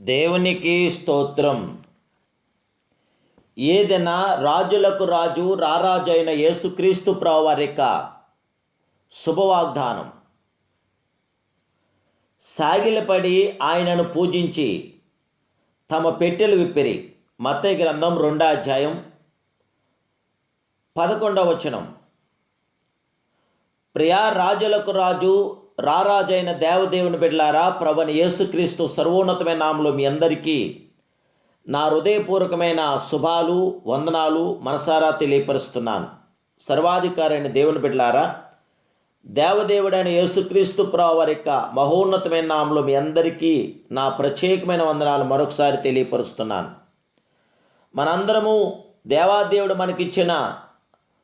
దేవునికి స్తోత్రం. ఏదైనా రాజులకు రాజు రారాజు అయిన యేసుక్రీస్తు ప్రావారిక శుభవాగ్దానం. సాగిలపడి ఆయనను పూజించి తమ పెట్టెలు విప్పిరి. మత్తయి గ్రంథం రెండో అధ్యాయం పదకొండవ వచనం. ప్రియా రాజులకు రాజు రారాజైన దేవదేవుని బిడ్లారా ప్రభుని యేసుక్రీస్తు సర్వోన్నతమైన నామలో మీ అందరికీ నా హృదయపూర్వకమైన శుభాలు వందనాలు మనసారా తెలియపరుస్తున్నాను. సర్వాధికారైన దేవుని బిడ్లారా దేవదేవుడైన యేసుక్రీస్తు ప్రభు వారి యొక్క మహోన్నతమైన నామలో మీ అందరికీ నా ప్రత్యేకమైన వందనాలు మరొకసారి తెలియపరుస్తున్నాను. మనందరము దేవాదేవుడు మనకిచ్చిన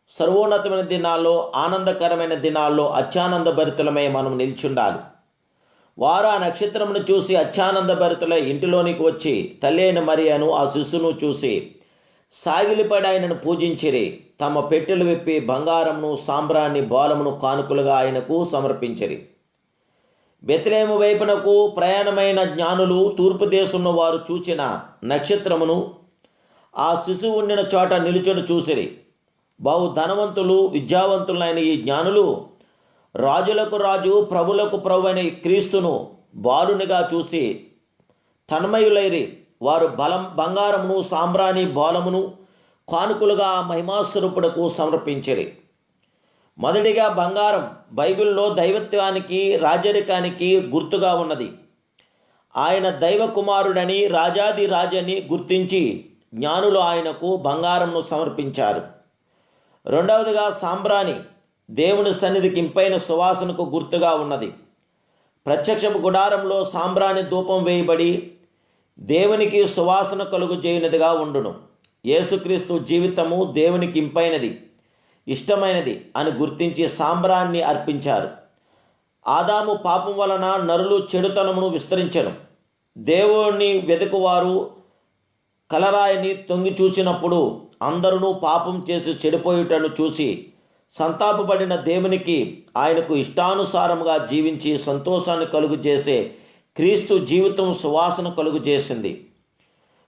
సర్వోన్నతమైన దినాల్లో ఆనందకరమైన దినాల్లో అత్యానంద భరితులమై మనం నిల్చుండాలి. వారు ఆ నక్షత్రమును చూసి అత్యానంద భరితులై ఇంటిలోనికి వచ్చి తల్లైన మరియను ఆ శిశువును చూసి సాగిలిపడి ఆయనను పూజించిరి. తమ పెట్టెలు విప్పి బంగారమును సాంబ్రాన్ని బాలమును కానుకలుగా ఆయనకు సమర్పించిరి. బెత్లేము వైపునకు ప్రయాణమైన జ్ఞానులు తూర్పు దేశంలో వారు చూచిన నక్షత్రమును ఆ శిశువు ఉండిన చోట నిలుచుని చూసిరి. బహు ధనవంతులు విద్యావంతులైన ఈ జ్ఞానులు రాజులకు రాజు ప్రభులకు ప్రభు అనే క్రీస్తును బారునిగా చూసి తన్మయులైరి. వారు బలం బంగారమును సాంబ్రాణి బాలమును కానుకలుగా మహిమాస్వరూపుడకు సమర్పించిరి. మొదటిగా బంగారం బైబిల్లో దైవత్వానికి రాజరికానికి గుర్తుగా ఉన్నది. ఆయన దైవ కుమారుడని రాజాది రాజని గుర్తించి జ్ఞానులు ఆయనకు బంగారంను సమర్పించారు. రెండవదిగా సాంబ్రాణి దేవుని సన్నిధి ఇంపైన సువాసనకు గుర్తుగా ఉన్నది. ప్రత్యక్షపు గుడారంలో సాంబ్రాణి ధూపం వేయబడి దేవునికి సువాసన కలుగు చేయనిదిగా ఉండును. యేసుక్రీస్తు జీవితము దేవునికి ఇంపైనది ఇష్టమైనది అని గుర్తించి సాంబ్రాన్ని అర్పించారు. ఆదాము పాపం వలన నరులు చెడుతనమును విస్తరించను. దేవుణ్ణి వెతుకువారు కలరాయిని తొంగి చూసినప్పుడు అందరూ పాపం చేసి చెడిపోయుటను చూసి సంతాపపడిన దేవునికి ఆయనకు ఇష్టానుసారముగా జీవించి సంతోషాన్ని కలుగు చేసే క్రీస్తు జీవితం సువాసన కలుగు చేసింది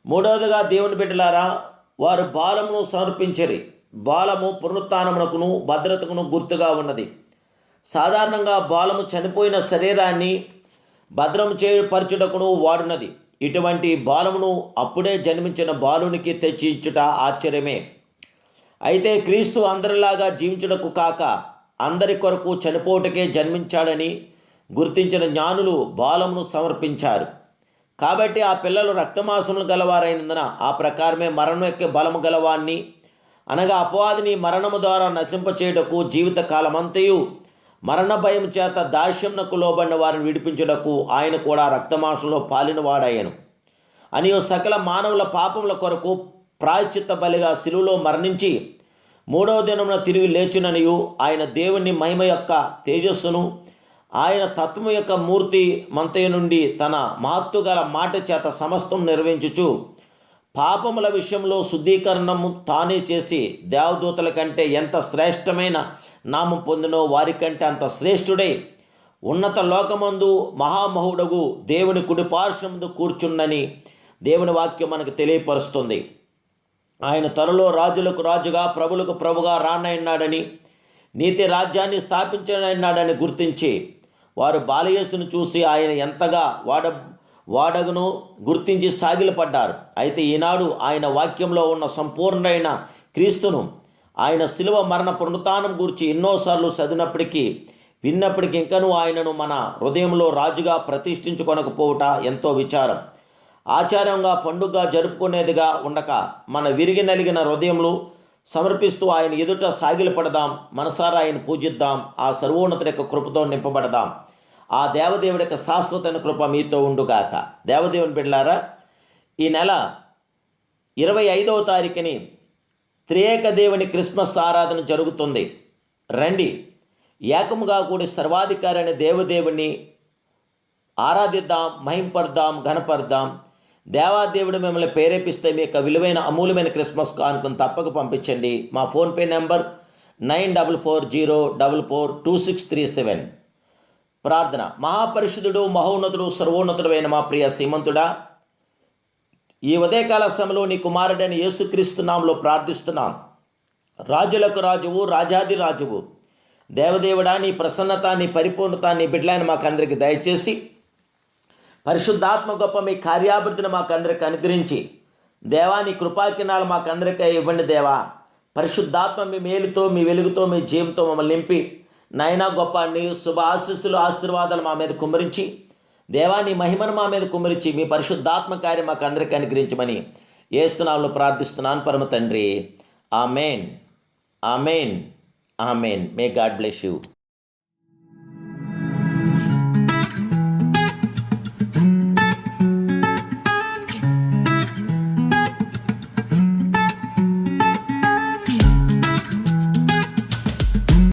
మూడవదిగా దేవుని బిడ్డలారా వారు బాలమును సమర్పించరి. బాలము పునరుత్నమునకును భద్రతకును గుర్తుగా ఉన్నది. సాధారణంగా బాలము చనిపోయిన శరీరాన్ని భద్రం చేపరచుటకును వాడునది ఇటువంటి బాలమును అప్పుడే జన్మించిన బాలునికి తెచ్చించుట ఆశ్చర్యమే. అయితే క్రీస్తు అందరిలాగా జీవించుటకు కాక అందరి కొరకు చనిపోటకే జన్మించాడని గుర్తించిన జ్ఞానులు బాలమును సమర్పించారు. కాబట్టి ఆ పిల్లలు రక్తమాసములు గలవారైనందున ఆ ప్రకారమే మరణం యొక్క బలము గలవాన్ని అనగా అపవాదిని మరణము ద్వారా నశింపచేయుటకు జీవిత కాలమంతయు మరణ భయం చేత దాస్యంనకు లోబడిన వారిని విడిపించుటకు ఆయన కూడా రక్తమాసంలో పాలినవాడాయను అని సకల మానవుల పాపముల కొరకు ప్రాయశ్చిత్త బలిగా శిలువలో మరణించి మూడవ దినమున తిరిగి లేచుననియు ఆయన దేవుని మహిమ యొక్క తేజస్సును ఆయన తత్వం యొక్క మూర్తి మంతయ నుండి తన మహత్తు గల మాట చేత సమస్తం నిర్వహించుచు పాపముల విషయంలో శుద్ధీకరణము తానే చేసి దేవదూతల కంటే ఎంత శ్రేష్టమైన నామం పొందినో వారికంటే అంత శ్రేష్ఠుడై. ఉన్నత లోకమందు మహామహుడగు దేవుని కుడి పార్శ్వముందు కూర్చున్నని దేవుని వాక్యం మనకు తెలియపరుస్తుంది. ఆయన త్వరలో రాజులకు రాజుగా ప్రభులకు ప్రభుగా రానయ్యాడని నీతి రాజ్యాన్ని స్థాపించనన్నాడని గుర్తించి వారు బాలయేసును చూసి ఆయన ఎంతగా వాడ వాడగను గుర్తించి సాగిలపడ్డారు. అయితే ఈనాడు ఆయన వాక్యంలో ఉన్న సంపూర్ణమైన క్రీస్తును ఆయన శిలువ మరణ పునరుతానం గురించి ఎన్నోసార్లు చదివినప్పటికీ విన్నప్పటికీ ఇంకనూ ఆయనను మన హృదయంలో రాజుగా ప్రతిష్ఠించుకొనకపోవుట ఎంతో విచారం. ఆచారంగా పండుగ జరుపుకునేదిగా ఉండక మన విరిగి నలిగిన హృదయంలో సమర్పిస్తూ ఆయన ఎదుట సాగిలపడదాం మనసారా ఆయన పూజిద్దాం ఆ సర్వోన్నత యొక్క కృపతో నింపబడదాం. ఆ దేవదేవుడి యొక్క శాశ్వతైన కృప మీతో ఉండుగాక. దేవదేవుని బిడ్డలారా ఈ నెల ఇరవై ఐదవ తారీఖుని త్రియేక దేవుని క్రిస్మస్ ఆరాధన జరుగుతుంది. రండి. ఏకముగా కూడి సర్వాధికారి అనే దేవదేవుని ఆరాధిద్దాం మహింపడదాం ఘనపర్దాం. దేవాదేవుడు మిమ్మల్ని ప్రేరేపిస్తే మీ యొక్క విలువైన అమూల్యమైన క్రిస్మస్ కానుకను తప్పక పంపించండి. మా PhonePe number nine double four zero double four two six three seven. ప్రార్థన. మహాపరిషుదుడు మహోన్నతుడు సర్వోన్నతుడు అయిన మా ప్రియ శ్రీమంతుడా ఈ ఉదయకాల సమయంలో నీ కుమారుడైన యేసుక్రీస్తు నామలో ప్రార్థిస్తున్నాం. రాజులకు రాజువు రాజాది రాజువు దేవదేవుడా నీ ప్రసన్నత నీ పరిపూర్ణత నీ బిడ్డలైన మాకు అందరికి దయచేసి పరిశుద్ధాత్మ గొప్ప మీ కార్యాభివృద్ధిని మాకు అందరికి అనుగ్రహించి దేవా నీ కృపాకినాలు మాకందరికీ ఇవ్వండి దేవా. పరిశుద్ధాత్మ మీ మేలుతో మీ వెలుగుతో మీ జీవంతో మమ్మల్ని నింపి నైనా గొప్ప నీ శుభ ఆశీస్సులు ఆశీర్వాదాలు మా మీద కుమ్మరించి దేవా నీ మహిమను మా మీద కుమ్మరించి మీ పరిశుద్ధాత్మ కార్యం మాకు అందరికీ అనుగ్రహించమని ఏస్తున్నాములు ప్రార్థిస్తున్నాను. పరమ తండ్రి amen amen amen. May God bless you